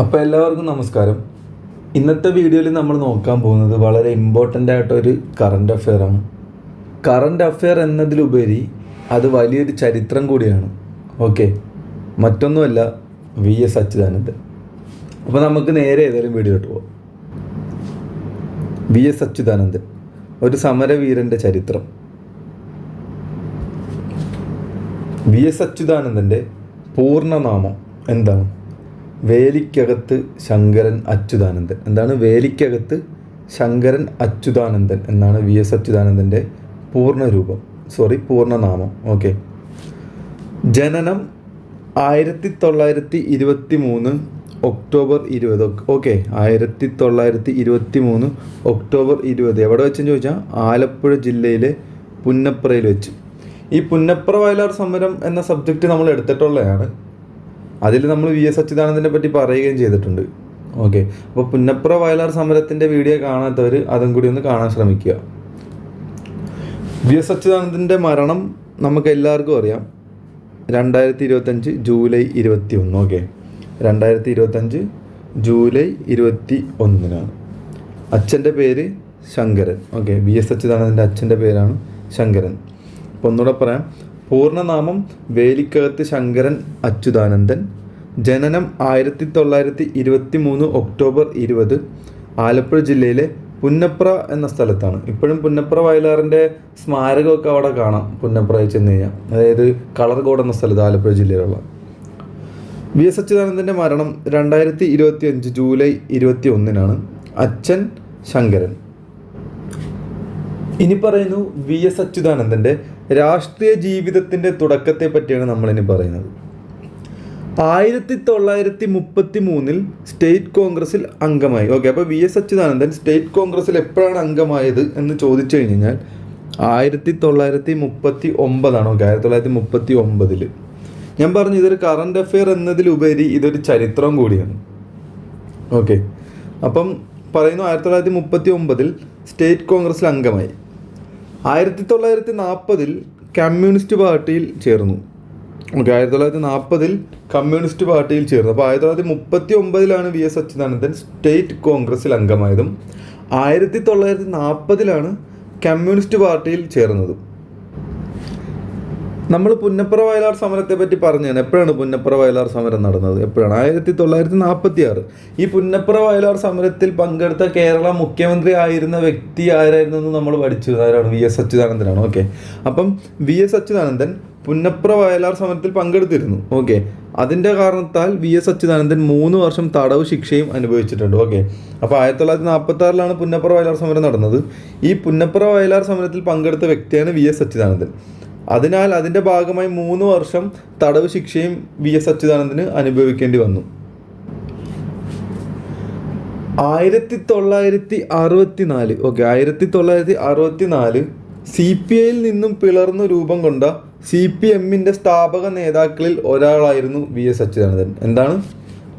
അപ്പോൾ എല്ലാവർക്കും നമസ്കാരം. ഇന്നത്തെ വീഡിയോയിൽ നമ്മൾ നോക്കാൻ പോകുന്നത് വളരെ ഇമ്പോർട്ടന്റ് ആയിട്ടൊരു കറണ്ട് അഫെയർ ആണ്. കറണ്ട് അഫെയർ എന്നതിലുപരി അത് വലിയൊരു ചരിത്രം കൂടിയാണ്. ഓക്കെ മറ്റൊന്നുമല്ല വി എസ് അച്യുതാനന്ദൻ. അപ്പോൾ നമുക്ക് നേരെ ഏതായാലും വീഡിയോട്ട് പോകാം വി എസ് അച്യുതാനന്ദൻ ഒരു സമരവീരന്റെ ചരിത്രം. വി എസ് അച്യുതാനന്ദന്റെ പൂർണനാമം എന്താണ്? വേലിക്കകത്ത് ശങ്കരൻ അച്യുതാനന്ദൻ. എന്താണ് വേലിക്കകത്ത് ശങ്കരൻ അച്യുതാനന്ദൻ എന്നാണ് വി എസ് അച്യുതാനന്ദന്റെ പൂർണരൂപം. സോറി പൂർണനാമം. ഓക്കെ. ജനനം ആയിരത്തി തൊള്ളായിരത്തി ഇരുപത്തി മൂന്ന് ഒക്ടോബർ ഇരുപത്. ഓക്കെ. ആയിരത്തി തൊള്ളായിരത്തി ഇരുപത്തി മൂന്ന് ഒക്ടോബർ ഇരുപത്. എവിടെ വെച്ചെന്ന് ചോദിച്ചാൽ ആലപ്പുഴ ജില്ലയിലെ പുന്നപ്രയിൽ വെച്ച്. ഈ പുന്നപ്ര വയലാർ സമരം എന്ന സബ്ജക്റ്റ് നമ്മൾ എടുത്തിട്ടുള്ളതാണ്. അതിൽ നമ്മൾ വി എസ് അച്യുതാനന്ദനെ പറ്റി പറയുകയും ചെയ്തിട്ടുണ്ട്. ഓക്കെ. അപ്പോൾ പുന്നപ്ര വയലാർ സമരത്തിന്റെ വീഡിയോ കാണാത്തവർ അതും കൂടി ഒന്ന് കാണാൻ ശ്രമിക്കുക. വി എസ് അച്യുതാനന്ദന്റെ മരണം നമുക്ക് എല്ലാവർക്കും അറിയാം. രണ്ടായിരത്തി ഇരുപത്തഞ്ച് ജൂലൈ ഇരുപത്തി ഒന്ന് ഓക്കെ. രണ്ടായിരത്തി ഇരുപത്തഞ്ച് ജൂലൈ ഇരുപത്തി ഒന്നിനാണ് അച്ഛന്റെ പേര് ശങ്കരൻ. ഓക്കെ. വി എസ് അച്യുതാനന്ദന്റെ അച്ഛന്റെ പേരാണ് ശങ്കരൻ. അപ്പോൾ ഒന്നുകൂടെ പറയാം. പൂർണനാമം വേലിക്കകത്ത് ശങ്കരൻ അച്യുതാനന്ദൻ. ജനനം ആയിരത്തി തൊള്ളായിരത്തി ഇരുപത്തി മൂന്ന് ഒക്ടോബർ ഇരുപത്. ആലപ്പുഴ ജില്ലയിലെ പുന്നപ്ര എന്ന സ്ഥലത്താണ്. ഇപ്പോഴും പുന്നപ്ര വയലാറിന്റെ സ്മാരകമൊക്കെ അവിടെ കാണാം. പുന്നപ്രയിൽ ചെന്ന് കഴിഞ്ഞാൽ. അതായത് കളർകോട് എന്ന സ്ഥലത്ത് ആലപ്പുഴ ജില്ലയിലുള്ള. വി എസ് അച്യുതാനന്ദന്റെ മരണം രണ്ടായിരത്തി ഇരുപത്തി അഞ്ച് ജൂലൈ ഇരുപത്തി ഒന്നിനാണ് അച്ഛൻ ശങ്കരൻ. ഇനി പറയുന്നു വി എസ് അച്യുതാനന്ദന്റെ രാഷ്ട്രീയ ജീവിതത്തിന്റെ തുടക്കത്തെ പറ്റിയാണ് നമ്മളിനി പറയുന്നത്. ആയിരത്തി തൊള്ളായിരത്തി മുപ്പത്തി മൂന്നിൽ സ്റ്റേറ്റ് കോൺഗ്രസിൽ അംഗമായി. ഓക്കെ അപ്പോൾ വി എസ് അച്യുതാനന്ദൻ സ്റ്റേറ്റ് കോൺഗ്രസിൽ എപ്പോഴാണ് അംഗമായത് എന്ന് ചോദിച്ചു കഴിഞ്ഞാൽ ആയിരത്തി തൊള്ളായിരത്തി മുപ്പത്തി ഒമ്പതാണ് ഓക്കെ ആയിരത്തി തൊള്ളായിരത്തി മുപ്പത്തി ഒമ്പതിൽ ഞാൻ പറഞ്ഞു ഇതൊരു കറണ്ട് അഫെയർ എന്നതിലുപരി ഇതൊരു ചരിത്രം കൂടിയാണ്. ഓക്കെ അപ്പം പറയുന്നു ആയിരത്തി തൊള്ളായിരത്തി മുപ്പത്തി ഒമ്പതിൽ സ്റ്റേറ്റ് കോൺഗ്രസിൽ അംഗമായി. ആയിരത്തി തൊള്ളായിരത്തി നാൽപ്പതിൽ കമ്മ്യൂണിസ്റ്റ് പാർട്ടിയിൽ ചേർന്നു. ഓക്കെ ആയിരത്തി തൊള്ളായിരത്തി നാൽപ്പതിൽ കമ്മ്യൂണിസ്റ്റ് പാർട്ടിയിൽ ചേർന്നു. അപ്പോൾ ആയിരത്തി തൊള്ളായിരത്തി മുപ്പത്തി ഒമ്പതിലാണ് വി എസ് അച്യുതാനന്ദൻ സ്റ്റേറ്റ് കോൺഗ്രസിൽ അംഗമായതും. ആയിരത്തി തൊള്ളായിരത്തി നാൽപ്പതിലാണ് കമ്മ്യൂണിസ്റ്റ് പാർട്ടിയിൽ ചേർന്നതും. നമ്മൾ പുന്നപ്പുറ വയലാർ സമരത്തെ പറ്റി പറഞ്ഞാണ് എപ്പോഴാണ് പുന്നപ്പുറ വയലാർ സമരം നടന്നത്? എപ്പോഴാണ്? ആയിരത്തി തൊള്ളായിരത്തി നാൽപ്പത്തി ആറ് ഈ പുന്നപ്പുറ വയലാർ സമരത്തിൽ പങ്കെടുത്ത കേരള മുഖ്യമന്ത്രി ആയിരുന്ന വ്യക്തി ആരായിരുന്നു എന്ന് നമ്മൾ പഠിച്ചു. ആരാണ്? വി എസ് അച്യുതാനന്ദനാണ്. ഓക്കെ. അപ്പം വി എസ് അച്യുതാനന്ദൻ പുന്നപ്ര വയലാർ സമരത്തിൽ പങ്കെടുത്തിരുന്നു. ഓക്കെ. അതിന്റെ കാരണത്താൽ വി എസ് അച്യുതാനന്ദൻ മൂന്ന് വർഷം തടവ് ശിക്ഷയും അനുഭവിച്ചിട്ടുണ്ട്. ഓക്കെ. അപ്പോൾ ആയിരത്തി തൊള്ളായിരത്തി നാൽപ്പത്തി ആറിലാണ് പുന്നപ്ര വയലാർ സമരം നടന്നത്. ഈ പുന്നപ്ര വയലാർ സമരത്തിൽ പങ്കെടുത്ത വ്യക്തിയാണ് വി എസ് അച്യുതാനന്ദൻ. അതിനാൽ അതിന്റെ ഭാഗമായി മൂന്ന് വർഷം തടവ് ശിക്ഷയും വി എസ് അച്യുതാനന്ദന് അനുഭവിക്കേണ്ടി വന്നു. ആയിരത്തി തൊള്ളായിരത്തി അറുപത്തി നാല് ഓക്കെ ആയിരത്തി തൊള്ളായിരത്തി അറുപത്തി നാല് സി പി ഐയിൽ നിന്നും പിളർന്നു രൂപം കൊണ്ട സി പി എമ്മിന്റെ സ്ഥാപക നേതാക്കളിൽ ഒരാളായിരുന്നു വി എസ് അച്യുതാനന്ദൻ. എന്താണ്?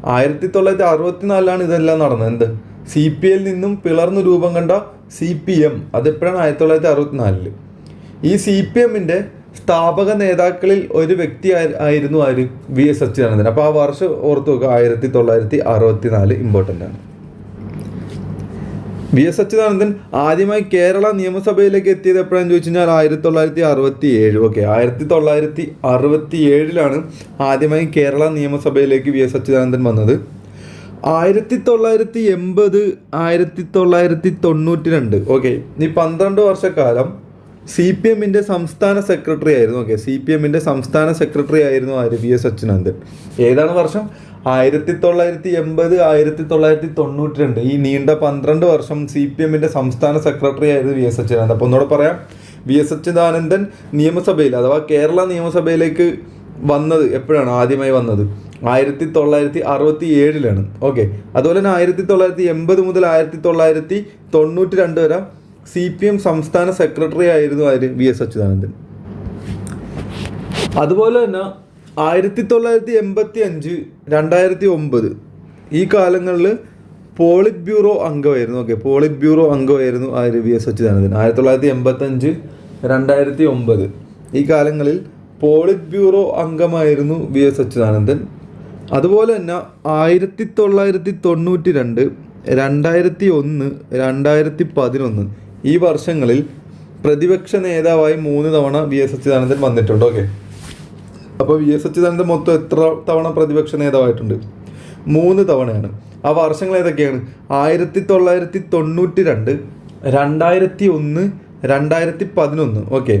ആയിരത്തി തൊള്ളായിരത്തി അറുപത്തി നാലിലാണ് ഇതെല്ലാം നടന്നത്. എന്ത്? സി പി ഐയിൽ നിന്നും പിളർന്നു രൂപം കണ്ട സി പി എം. അതെപ്പോഴാണ് ആയിരത്തി തൊള്ളായിരത്തി അറുപത്തി നാലിൽ ഈ സി പി എമ്മിന്റെ സ്ഥാപക നേതാക്കളിൽ ഒരു വ്യക്തി ആയി- ആയിരുന്നു ആര്? V S Achuthanandan. അപ്പോൾ ആ വർഷം ഓർത്തു നോക്കുക ആയിരത്തി തൊള്ളായിരത്തി അറുപത്തി നാല് ഇമ്പോർട്ടന്റ് ആണ്. വി എസ് അച്യുതാനന്ദൻ ആദ്യമായി കേരള നിയമസഭയിലേക്ക് എത്തിയത് എപ്പോഴാണെന്ന് ചോദിച്ചു കഴിഞ്ഞാൽ ആയിരത്തി തൊള്ളായിരത്തി അറുപത്തി ഏഴ് ഓക്കെ ആയിരത്തി തൊള്ളായിരത്തി അറുപത്തി ഏഴിലാണ് ആദ്യമായി കേരള നിയമസഭയിലേക്ക് വി എസ് അച്യുതാനന്ദൻ വന്നത്. ആയിരത്തി തൊള്ളായിരത്തി എൺപത് ആയിരത്തി തൊള്ളായിരത്തി തൊണ്ണൂറ്റി രണ്ട് ഓക്കെ ഈ പന്ത്രണ്ട് വർഷക്കാലം സി പി എമ്മിന്റെ സംസ്ഥാന സെക്രട്ടറി ആയിരുന്നു. ഓക്കെ സി പി എമ്മിന്റെ സംസ്ഥാന സെക്രട്ടറി ആയിരുന്നു ആര്? വി എസ് അച്യുനന്ദൻ ഏതാണ് വർഷം? ആയിരത്തി തൊള്ളായിരത്തി എൺപത് ആയിരത്തി തൊള്ളായിരത്തി തൊണ്ണൂറ്റി രണ്ട് ഈ നീണ്ട പന്ത്രണ്ട് വർഷം സി പി എമ്മിന്റെ സംസ്ഥാന സെക്രട്ടറി ആയിരുന്നു വി എസ് അച്യുതാനന്ദൻ. അപ്പോൾ ഒന്നുകൂടെ പറയാം. വി എസ് അച്യുതാനന്ദൻ നിയമസഭയിൽ അഥവാ കേരള നിയമസഭയിലേക്ക് വന്നത് എപ്പോഴാണ് ആദ്യമായി വന്നത്? ആയിരത്തി തൊള്ളായിരത്തി അറുപത്തി ഏഴിലാണ് ഓക്കെ അതുപോലെ തന്നെ ആയിരത്തി തൊള്ളായിരത്തി എൺപത് മുതൽ ആയിരത്തി തൊള്ളായിരത്തി തൊണ്ണൂറ്റി രണ്ട് വരെ സി പി എം സംസ്ഥാന സെക്രട്ടറി ആയിരുന്നു ആര്? V S Achuthanandan. അതുപോലെ തന്നെ ആയിരത്തി തൊള്ളായിരത്തി എൺപത്തി അഞ്ച് രണ്ടായിരത്തി ഒമ്പത് ഈ കാലങ്ങളിൽ പോളിറ്റ് ബ്യൂറോ അംഗമായിരുന്നു. ഓക്കെ പോളിറ്റ് ബ്യൂറോ അംഗമായിരുന്നു ആര്? V S Achuthanandan. ആയിരത്തി തൊള്ളായിരത്തി എൺപത്തഞ്ച് രണ്ടായിരത്തി ഒമ്പത് ഈ കാലങ്ങളിൽ പോളിറ്റ് ബ്യൂറോ അംഗമായിരുന്നു വി എസ് അച്യുതാനന്ദൻ. അതുപോലെ തന്നെ ആയിരത്തി തൊള്ളായിരത്തി തൊണ്ണൂറ്റി രണ്ട് രണ്ടായിരത്തി ഒന്ന് രണ്ടായിരത്തി പതിനൊന്ന് ഈ വർഷങ്ങളിൽ പ്രതിപക്ഷ നേതാവായി മൂന്ന് തവണ വി എസ് അച്യുതാനന്ദൻ വന്നിട്ടുണ്ട് ഓക്കെ അപ്പോൾ വി എസ് അച്യുതാനന്ദൻ മൊത്തം എത്ര തവണ പ്രതിപക്ഷ നേതാവായിട്ടുണ്ട്? മൂന്ന് തവണയാണ്. ആ വർഷങ്ങൾ ഏതൊക്കെയാണ്? ആയിരത്തി തൊള്ളായിരത്തി തൊണ്ണൂറ്റി രണ്ട് രണ്ടായിരത്തി ഒന്ന് രണ്ടായിരത്തി പതിനൊന്ന് ഓക്കെ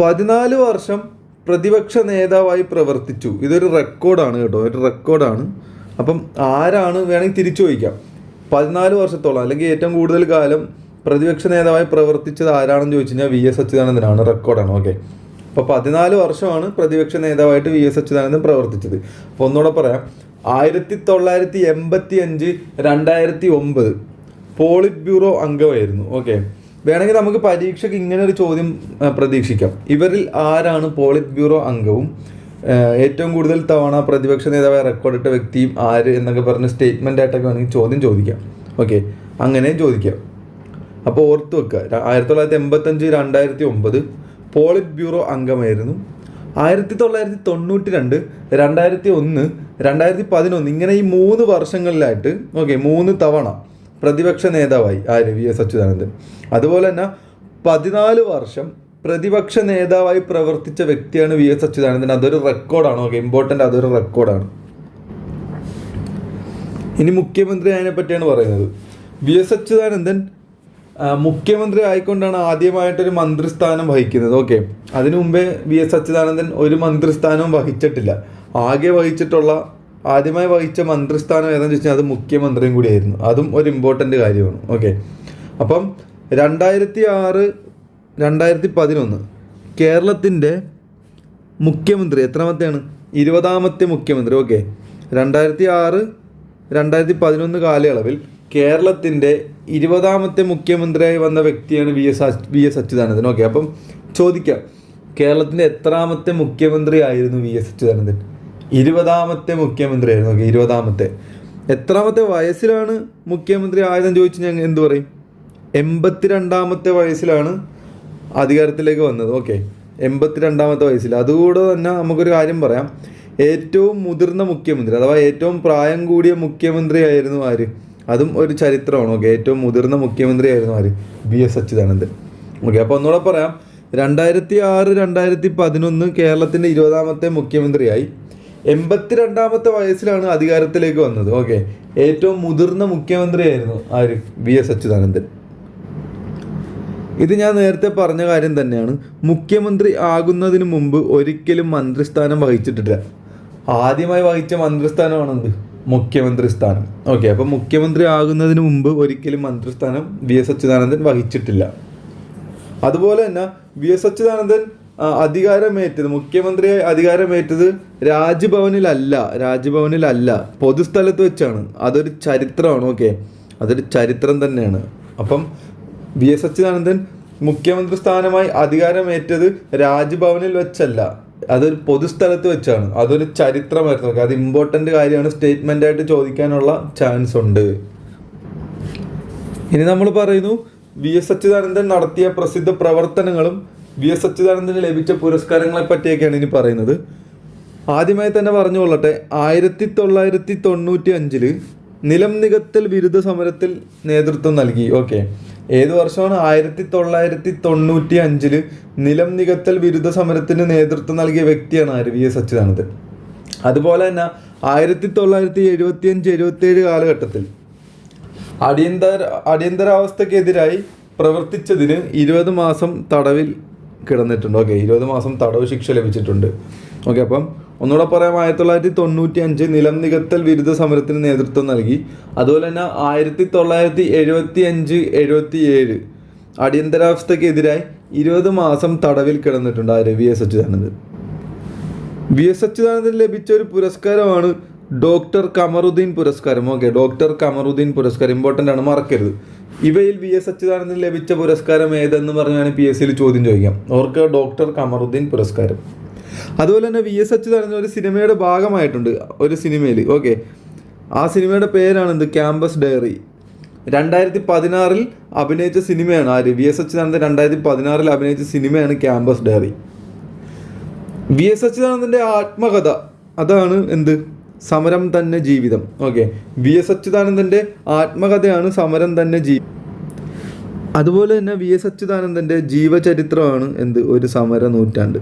പതിനാല് വർഷം പ്രതിപക്ഷ നേതാവായി പ്രവർത്തിച്ചു. ഇതൊരു റെക്കോർഡാണ് കേട്ടോ ഒരു റെക്കോർഡാണ് അപ്പം ആരാണ് വേണമെങ്കിൽ തിരിച്ചു ചോദിക്കാം. പതിനാല് വർഷത്തോളം അല്ലെങ്കിൽ ഏറ്റവും കൂടുതൽ കാലം പ്രതിപക്ഷ നേതാവായി പ്രവർത്തിച്ചത് ആരാണെന്ന് ചോദിച്ചു കഴിഞ്ഞാൽ വി എസ് അച്യുതാനന്ദനാണ്. റെക്കോർഡാണ് ഓക്കെ അപ്പോൾ പതിനാല് വർഷമാണ് പ്രതിപക്ഷ നേതാവായിട്ട് വി എസ് അച്യുതാനന്ദൻ പ്രവർത്തിച്ചത്. അപ്പോൾ ഒന്നുകൂടെ പറയാം. ആയിരത്തി തൊള്ളായിരത്തി എൺപത്തി അഞ്ച് രണ്ടായിരത്തി ഒമ്പത് പോളിറ്റ് ബ്യൂറോ അംഗമായിരുന്നു ഓക്കെ വേണമെങ്കിൽ നമുക്ക് പരീക്ഷയ്ക്ക് ഇങ്ങനെ ഒരു ചോദ്യം പ്രതീക്ഷിക്കാം. ഇവരിൽ ആരാണ് പോളിറ്റ് ബ്യൂറോ അംഗവും? ഏറ്റവും കൂടുതൽ തവണ പ്രതിപക്ഷ നേതാവായി റെക്കോർഡിട്ട വ്യക്തിയും ആര് എന്നൊക്കെ പറഞ്ഞ് സ്റ്റേറ്റ്മെന്റ് ആയിട്ടൊക്കെ വേണമെങ്കിൽ ചോദ്യം ചോദിക്കാം. ഓക്കെ അങ്ങനെ ചോദിക്കാം. അപ്പോൾ ഓർത്ത് വെക്കുക ആയിരത്തി തൊള്ളായിരത്തി എൺപത്തഞ്ച് രണ്ടായിരത്തി ഒമ്പത് പോളിറ്റ് ബ്യൂറോ അംഗമായിരുന്നു. ആയിരത്തി തൊള്ളായിരത്തി തൊണ്ണൂറ്റി രണ്ട് രണ്ടായിരത്തി ഒന്ന് രണ്ടായിരത്തി പതിനൊന്ന് ഇങ്ങനെ ഈ മൂന്ന് വർഷങ്ങളിലായിട്ട് ഓക്കെ മൂന്ന് തവണ പ്രതിപക്ഷ നേതാവായി ആര് വി എസ് അച്യുതാനന്ദൻ. അതുപോലെ തന്നെ പതിനാല് വർഷം പ്രതിപക്ഷ നേതാവായി പ്രവർത്തിച്ച വ്യക്തിയാണ് വി എസ് അച്യുതാനന്ദൻ. അതൊരു റെക്കോർഡാണ് ഓക്കെ? ഇമ്പോർട്ടന്റ് അതൊരു റെക്കോർഡാണ്. ഇനി മുഖ്യമന്ത്രി അതിനെ പറ്റിയാണ് പറയുന്നത്. വി എസ് അച്യുതാനന്ദൻ മുഖ്യമന്ത്രി ആയിക്കൊണ്ടാണ് ആദ്യമായിട്ടൊരു മന്ത്രിസ്ഥാനം വഹിക്കുന്നത് ഓക്കെ? അതിനു മുമ്പേ വി എസ് അച്യുതാനന്ദൻ ഒരു മന്ത്രിസ്ഥാനവും വഹിച്ചിട്ടില്ല. ആകെ വഹിച്ചിട്ടുള്ള ആദ്യമായി വഹിച്ച മന്ത്രിസ്ഥാനം ഏതാണെന്ന് ചോദിച്ചാൽ അത് മുഖ്യമന്ത്രിയും കൂടിയായിരുന്നു. അതും ഒരു ഇമ്പോർട്ടന്റ് കാര്യമാണ് ഓക്കെ? അപ്പം രണ്ടായിരത്തി ആറ് രണ്ടായിരത്തി പതിനൊന്ന് കേരളത്തിന്റെ മുഖ്യമന്ത്രി എത്രാമത്തെയാണ്? ഇരുപതാമത്തെ മുഖ്യമന്ത്രി. ഓക്കെ. രണ്ടായിരത്തി ആറ് രണ്ടായിരത്തി പതിനൊന്ന് കാലയളവിൽ കേരളത്തിന്റെ ഇരുപതാമത്തെ മുഖ്യമന്ത്രിയായി വന്ന വ്യക്തിയാണ് V S V S Achuthanandan. Okay. അപ്പം ചോദിക്കാം കേരളത്തിന്റെ എത്രാമത്തെ മുഖ്യമന്ത്രി ആയിരുന്നു വി എസ് അച്യുതാനന്ദൻ? ഇരുപതാമത്തെ മുഖ്യമന്ത്രി ആയിരുന്നു ഓക്കെ ഇരുപതാമത്തെ. എത്രാമത്തെ വയസ്സിലാണ് മുഖ്യമന്ത്രി ആയതെന്ന് ചോദിച്ചു ഞാൻ എന്തു പറയും? എൺപത്തിരണ്ടാമത്തെ വയസ്സിലാണ് അധികാരത്തിലേക്ക് വന്നത്. ഓക്കെ എൺപത്തിരണ്ടാമത്തെ വയസ്സിൽ. അതുകൂടെ തന്നെ നമുക്കൊരു കാര്യം പറയാം. ഏറ്റവും മുതിർന്ന മുഖ്യമന്ത്രി അഥവാ ഏറ്റവും പ്രായം കൂടിയ മുഖ്യമന്ത്രി ആയിരുന്നു ആര്? അതും ഒരു ചരിത്രമാണ്. ഓക്കെ ഏറ്റവും മുതിർന്ന മുഖ്യമന്ത്രി ആയിരുന്നു ആര്? B S. അച്യുതാനന്ദൻ. ഓക്കെ അപ്പോൾ ഒന്നുകൂടെ പറയാം. രണ്ടായിരത്തി ആറ് രണ്ടായിരത്തി പതിനൊന്ന് കേരളത്തിന്റെ ഇരുപതാമത്തെ മുഖ്യമന്ത്രിയായി. എൺപത്തിരണ്ടാമത്തെ വയസ്സിലാണ് അധികാരത്തിലേക്ക് വന്നത്. ഓക്കെ ഏറ്റവും മുതിർന്ന മുഖ്യമന്ത്രിയായിരുന്നു ആര്? B S. അച്യുതാനന്ദൻ. ഇത് ഞാൻ നേരത്തെ പറഞ്ഞ കാര്യം തന്നെയാണ്. മുഖ്യമന്ത്രി ആകുന്നതിന് മുമ്പ് ഒരിക്കലും മന്ത്രിസ്ഥാനം വഹിച്ചിട്ടില്ല. ആദ്യമായി വഹിച്ച മന്ത്രിസ്ഥാനമാണ് എന്ത് മുഖ്യമന്ത്രി സ്ഥാനം. ഓക്കെ അപ്പം മുഖ്യമന്ത്രി ആകുന്നതിന് മുമ്പ് ഒരിക്കലും മന്ത്രിസ്ഥാനം വി എസ് അച്യുതാനന്ദൻ വഹിച്ചിട്ടില്ല. അതുപോലെ തന്നെ വി എസ് അച്യുതാനന്ദൻ അധികാരമേറ്റത് മുഖ്യമന്ത്രിയായി അധികാരമേറ്റത് രാജ്ഭവനിലല്ല രാജ്ഭവനിലല്ല പൊതുസ്ഥലത്ത് വെച്ചാണ്. അതൊരു ചരിത്രമാണ് ഓക്കെ. അതൊരു ചരിത്രം തന്നെയാണ്. അപ്പം വി എസ് അച്യുതാനന്ദൻ മുഖ്യമന്ത്രി സ്ഥാനമായി അധികാരമേറ്റത് രാജ്ഭവനിൽ വെച്ചല്ല. അതൊരു പൊതുസ്ഥലത്ത് വെച്ചാണ്. അതൊരു ചരിത്രമായിരുന്നു. അത് ഇമ്പോർട്ടന്റ് കാര്യമാണ്. സ്റ്റേറ്റ്മെന്റ് ആയിട്ട് ചോദിക്കാനുള്ള ചാൻസ് ഉണ്ട്. ഇനി നമ്മൾ പറയുന്നു വി എസ് അച്യുതാനന്ദൻ നടത്തിയ പ്രസിദ്ധ പ്രവർത്തനങ്ങളും വി എസ് അച്യുതാനന്ദന് ലഭിച്ച പുരസ്കാരങ്ങളെ പറ്റിയൊക്കെയാണ് ഇനി പറയുന്നത്. ആദ്യമായി തന്നെ പറഞ്ഞു കൊള്ളട്ടെ ആയിരത്തി തൊള്ളായിരത്തി തൊണ്ണൂറ്റി അഞ്ചിൽ നിലം നികത്തൽ വിരുദ്ധ സമരത്തിൽ നേതൃത്വം നൽകി. ഓക്കെ ഏത് വർഷമാണ് ആയിരത്തി തൊള്ളായിരത്തി തൊണ്ണൂറ്റി അഞ്ചിൽ നിലം നികത്തൽ വിരുദ്ധ സമരത്തിന് നേതൃത്വം നൽകിയ വ്യക്തിയാണ് ആര്? വി. എസ്. അച്യുതാനന്ദൻ. അതുപോലെ തന്നെ ആയിരത്തി തൊള്ളായിരത്തി എഴുപത്തി അഞ്ച് എഴുപത്തി ഏഴ് കാലഘട്ടത്തിൽ അടിയന്തര അടിയന്തരാവസ്ഥക്കെതിരായി പ്രവർത്തിച്ചതിന് ഇരുപത് മാസം തടവിൽ കിടന്നിട്ടുണ്ട്. ഓക്കെ ഇരുപത് മാസം തടവ് ശിക്ഷ ലഭിച്ചിട്ടുണ്ട്. ഓക്കെ അപ്പം ഒന്നുകൂടെ പറയാം ആയിരത്തി തൊള്ളായിരത്തി തൊണ്ണൂറ്റി അഞ്ച് നിലം നികത്തൽ വിരുദ്ധ സമരത്തിന് നേതൃത്വം നൽകി. അതുപോലെ തന്നെ ആയിരത്തി തൊള്ളായിരത്തി എഴുപത്തി അഞ്ച് എഴുപത്തി ഏഴ് അടിയന്തരാവസ്ഥക്കെതിരായി ഇരുപത് മാസം തടവിൽ കിടന്നിട്ടുണ്ട് ആര് V S Achuthanandan. V S അച്യുതാനന്ദന് ലഭിച്ച ഒരു പുരസ്കാരമാണ് ഡോക്ടർ കമറുദ്ദീൻ പുരസ്കാരം. ഓക്കെ ഡോക്ടർ കമറുദ്ദീൻ പുരസ്കാരം. ഇമ്പോർട്ടന്റ് ആണ് മറക്കരുത്. ഇവയിൽ വി എസ് അച്യുതാനന്ദന് ലഭിച്ച പുരസ്കാരം ഏതെന്ന് പറഞ്ഞാണ് പി എസ് സിയിൽ ചോദ്യം ചോദിക്കാം. ഓർക്കുക ഡോക്ടർ കമറുദ്ദീൻ പുരസ്കാരം. അതുപോലെ തന്നെ വി എസ് അച്യുതാനന്ദൻ ഒരു സിനിമയുടെ ഭാഗമായിട്ടുണ്ട് ഒരു സിനിമയിൽ. ഓക്കെ ആ സിനിമയുടെ പേരാണ് എന്ത് ക്യാമ്പസ് ഡയറി രണ്ടായിരത്തി പതിനാറിൽ അഭിനയിച്ച സിനിമയാണ് ആര്? വി എസ് അച്യുതാനന്ദൻ രണ്ടായിരത്തി പതിനാറിൽ അഭിനയിച്ച സിനിമയാണ് ക്യാമ്പസ് ഡയറി വി എസ് അച്യുതാനന്ദന്റെ ആത്മകഥ അതാണ് എന്ത്? സമരം തന്നെ ജീവിതം. ഓക്കെ വി എസ് അച്യുതാനന്ദന്റെ ആത്മകഥയാണ് സമരം തന്നെ ജീ അതുപോലെ തന്നെ വി എസ് അച്യുതാനന്ദന്റെ ജീവചരിത്രമാണ് എന്ത്? ഒരു സമര നൂറ്റാണ്ട്.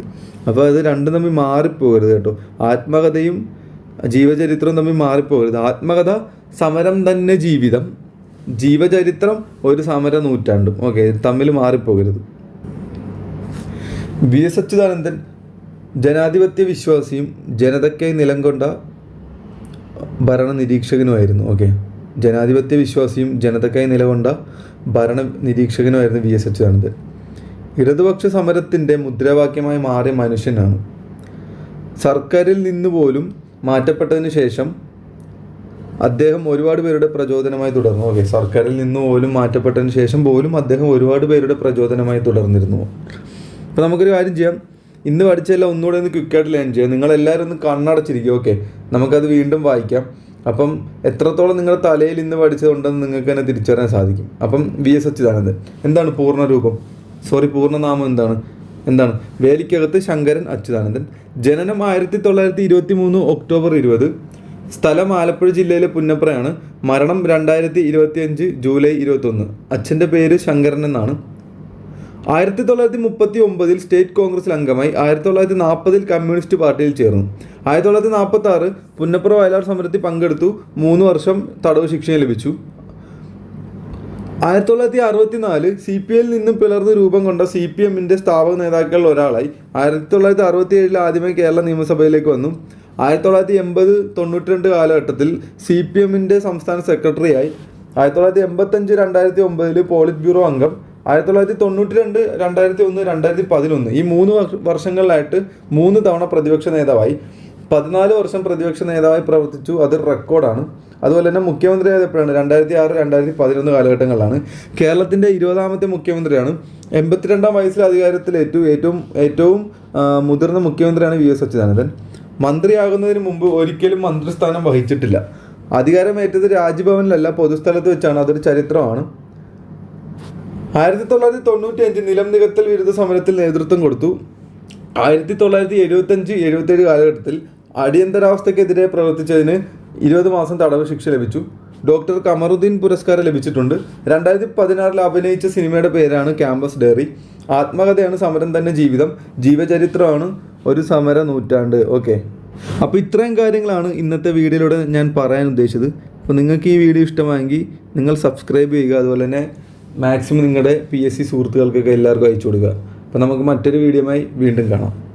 അപ്പോൾ അത് രണ്ടും തമ്മിൽ മാറിപ്പോകരുത് കേട്ടോ. ആത്മകഥയും ജീവചരിത്രവും തമ്മിൽ മാറിപ്പോകരുത്. ആത്മകഥ സമരം തന്നെ ജീവിതം ജീവചരിത്രം ഒരു സമര നൂറ്റാണ്ടും. ഓക്കെ തമ്മിൽ മാറിപ്പോകരുത്. വി എസ് അച്യുതാനന്ദൻ ജനാധിപത്യ വിശ്വാസിയും ജനതയ്ക്കായി നിലം കൊണ്ട ഭരണ നിരീക്ഷകനുമായിരുന്നു ഓക്കെ. ജനാധിപത്യ വിശ്വാസിയും ജനതയ്ക്കായി നിലകൊണ്ട ഭരണ നിരീക്ഷകനുമായിരുന്നു വി എസ് അച്യുതാനന്ദൻ. ഇടതുപക്ഷ സമരത്തിന്റെ മുദ്രാവാക്യമായി മാറിയ മനുഷ്യനാണ്. സർക്കാരിൽ നിന്ന് പോലും മാറ്റപ്പെട്ടതിന് ശേഷം അദ്ദേഹം ഒരുപാട് പേരുടെ പ്രചോദനമായി തുടർന്നു. ഓക്കെ സർക്കാരിൽ നിന്ന് പോലും മാറ്റപ്പെട്ടതിന് ശേഷം പോലും അദ്ദേഹം ഒരുപാട് പേരുടെ പ്രചോദനമായി തുടർന്നിരുന്നു. അപ്പോൾ നമുക്കൊരു കാര്യം ചെയ്യാം. ഇന്ന് പഠിച്ചെല്ലാം ഒന്നുകൂടെ ഒന്ന് ക്വിക്കായിട്ട് ലേൺ ചെയ്യാം. നിങ്ങളെല്ലാവരും ഒന്ന് കണ്ണടച്ചിരിക്കുക. ഓക്കെ നമുക്കത് വീണ്ടും വായിക്കാം. അപ്പം എത്രത്തോളം നിങ്ങളുടെ തലയിൽ ഇന്ന് പഠിച്ചതുണ്ടെന്ന് നിങ്ങൾക്ക് തന്നെ തിരിച്ചറിയാൻ സാധിക്കും. അപ്പം വി എസ് അച്യുതാനന്ദൻ എന്താണ് പൂർണരൂപം സോറി പൂർണനാമം എന്താണ്? എന്താണ്? വേലിക്കകത്ത് ശങ്കരൻ അച്യുതാനന്ദൻ. ജനനം ആയിരത്തി തൊള്ളായിരത്തി ഇരുപത്തി മൂന്ന് ഒക്ടോബർ ഇരുപത്. സ്ഥലം ആലപ്പുഴ ജില്ലയിലെ പുന്നപ്രയാണ്. മരണം രണ്ടായിരത്തി ഇരുപത്തി അഞ്ച് ജൂലൈ ഇരുപത്തൊന്ന്. അച്ഛന്റെ പേര് ശങ്കരൻ എന്നാണ്. ആയിരത്തി തൊള്ളായിരത്തി മുപ്പത്തി ഒമ്പതിൽ സ്റ്റേറ്റ് കോൺഗ്രസിൽ അംഗമായി ആയിരത്തി തൊള്ളായിരത്തി നാൽപ്പതിൽ കമ്മ്യൂണിസ്റ്റ് പാർട്ടിയിൽ ചേർന്നു. ആയിരത്തി തൊള്ളായിരത്തി നാൽപ്പത്തി ആറ് പുന്നപ്ര വയലാർ സമരത്തിൽ പങ്കെടുത്തു മൂന്ന് വർഷം തടവ് ശിക്ഷയും ലഭിച്ചു. ആയിരത്തി തൊള്ളായിരത്തി അറുപത്തി നാല് സി പി ഐയിൽ നിന്നും പിളർന്ന് രൂപം കൊണ്ട സി പി എമ്മിന്റെ സ്ഥാപക നേതാക്കളിൽ ഒരാളായി ആയിരത്തി തൊള്ളായിരത്തി അറുപത്തി ഏഴിൽ ആദ്യമായി കേരള നിയമസഭയിലേക്ക് വന്നു. ആയിരത്തി തൊള്ളായിരത്തി എൺപത് തൊണ്ണൂറ്റി രണ്ട് കാലഘട്ടത്തിൽ സി പി എമ്മിന്റെ സംസ്ഥാന സെക്രട്ടറിയായി. ആയിരത്തി തൊള്ളായിരത്തി എൺപത്തഞ്ച് രണ്ടായിരത്തി ഒമ്പതിൽ പോളിറ്റ് ബ്യൂറോ അംഗം. ആയിരത്തി തൊള്ളായിരത്തി തൊണ്ണൂറ്റി രണ്ട് രണ്ടായിരത്തി ഒന്ന് രണ്ടായിരത്തി പതിനൊന്ന് ഈ മൂന്ന് വർഷങ്ങളിലായിട്ട് മൂന്ന് തവണ പ്രതിപക്ഷ നേതാവായി. പതിനാല് വർഷം പ്രതിപക്ഷ നേതാവായി പ്രവർത്തിച്ചു. അത് റെക്കോർഡാണ്. അതുപോലെ തന്നെ മുഖ്യമന്ത്രിയായത് എപ്പോഴാണ് രണ്ടായിരത്തി ആറ് രണ്ടായിരത്തി പതിനൊന്ന് കാലഘട്ടങ്ങളിലാണ്. കേരളത്തിന്റെ ഇരുപതാമത്തെ മുഖ്യമന്ത്രിയാണ്. എൺപത്തിരണ്ടാം വയസ്സിൽ അധികാരത്തിൽ ഏറ്റവും ഏറ്റവും ഏറ്റവും മുതിർന്ന മുഖ്യമന്ത്രിയാണ് വി എസ് അച്യുതാനന്ദൻ. മന്ത്രിയാകുന്നതിന് മുമ്പ് ഒരിക്കലും മന്ത്രിസ്ഥാനം വഹിച്ചിട്ടില്ല. അധികാരമേറ്റത് രാജ്ഭവനിലല്ല പൊതുസ്ഥലത്ത് വെച്ചാണ്. അതൊരു ചരിത്രമാണ്. ആയിരത്തി തൊള്ളായിരത്തി തൊണ്ണൂറ്റി അഞ്ച് നിലം നികത്തൽ വിരുദ്ധ സമരത്തിൽ നേതൃത്വം കൊടുത്തു. ആയിരത്തി തൊള്ളായിരത്തി എഴുപത്തഞ്ച് എഴുപത്തേഴ് കാലഘട്ടത്തിൽ അടിയന്തരാവസ്ഥക്കെതിരെ പ്രവർത്തിച്ചതിന് ഇരുപത് മാസം തടവ് ശിക്ഷ ലഭിച്ചു. ഡോക്ടർ കമറുദ്ദീൻ പുരസ്കാരം ലഭിച്ചിട്ടുണ്ട്. രണ്ടായിരത്തി പതിനാറിൽ അഭിനയിച്ച സിനിമയുടെ പേരാണ് ക്യാമ്പസ് ഡയറി. ആത്മകഥയാണ് സമരം തന്നെ ജീവിതം. ജീവചരിത്രമാണ് ഒരു സമര നൂറ്റാണ്ട്. ഓക്കെ. അപ്പോൾ ഇത്രയും കാര്യങ്ങളാണ് ഇന്നത്തെ വീഡിയോയിലൂടെ ഞാൻ പറയാൻ ഉദ്ദേശിച്ചത്. അപ്പോൾ നിങ്ങൾക്ക് ഈ വീഡിയോ ഇഷ്ടമായെങ്കിൽ നിങ്ങൾ സബ്സ്ക്രൈബ് ചെയ്യുക. അതുപോലെ തന്നെ മാക്സിമം നിങ്ങളുടെ പി എസ് സി സുഹൃത്തുക്കൾക്കൊക്കെ എല്ലാവർക്കും അയച്ചു കൊടുക്കുക. അപ്പോൾ നമുക്ക് മറ്റൊരു വീഡിയോയുമായി വീണ്ടും കാണാം.